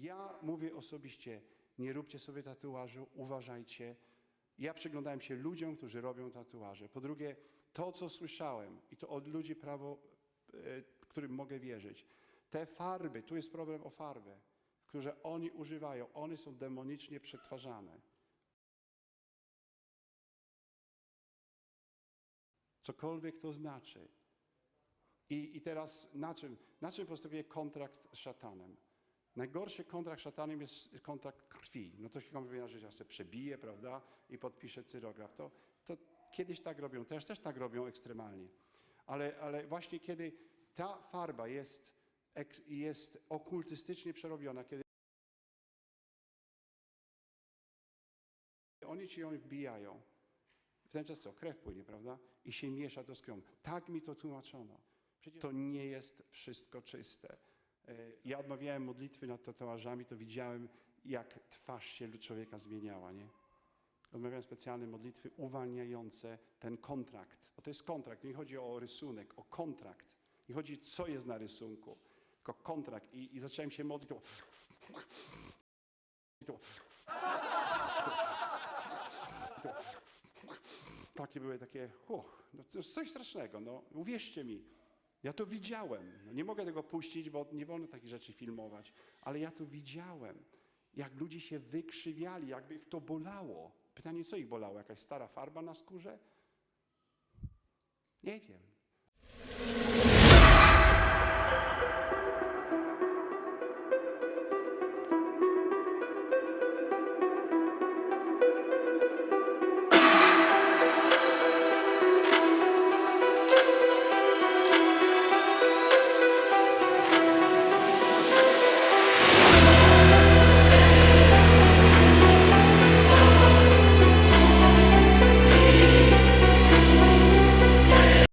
Ja mówię osobiście, nie róbcie sobie tatuażu, uważajcie. Ja przyglądałem się ludziom, którzy robią tatuaże. Po drugie, to co słyszałem i to od ludzi prawo, e, którym mogę wierzyć. Te farby, tu jest problem o farbę, które oni używają, one są demonicznie przetwarzane. Cokolwiek to znaczy. I, I teraz na czym, na czym postępuje kontrakt z szatanem? Najgorszy kontrakt szatanem jest kontrakt krwi. No to się mówi, że ja sobie przebiję, prawda, i podpiszę cyrograf. To, to kiedyś tak robią, też też tak robią ekstremalnie. Ale, ale właśnie kiedy ta farba jest, jest okultystycznie przerobiona, kiedy oni ci ją wbijają, w ten czas co? Krew płynie, prawda? I się miesza to z. Tak mi to tłumaczono. Przecież to nie jest wszystko czyste. E, Ja odmawiałem modlitwy nad tatuażami, to widziałem, jak twarz się człowieka zmieniała, nie? Odmawiałem specjalne modlitwy uwalniające ten kontrakt. Bo to jest kontrakt, nie chodzi o rysunek, o kontrakt. Nie chodzi, co jest na rysunku, tylko kontrakt. I, i zacząłem się modlić, to... to takie były takie, uch, no to jest coś strasznego, no uwierzcie mi. Ja to widziałem. No, nie mogę tego puścić, bo nie wolno takich rzeczy filmować, ale ja to widziałem. Jak ludzie się wykrzywiali, jakby ich to bolało. Pytanie, co ich bolało? Jakaś stara farba na skórze? Nie wiem.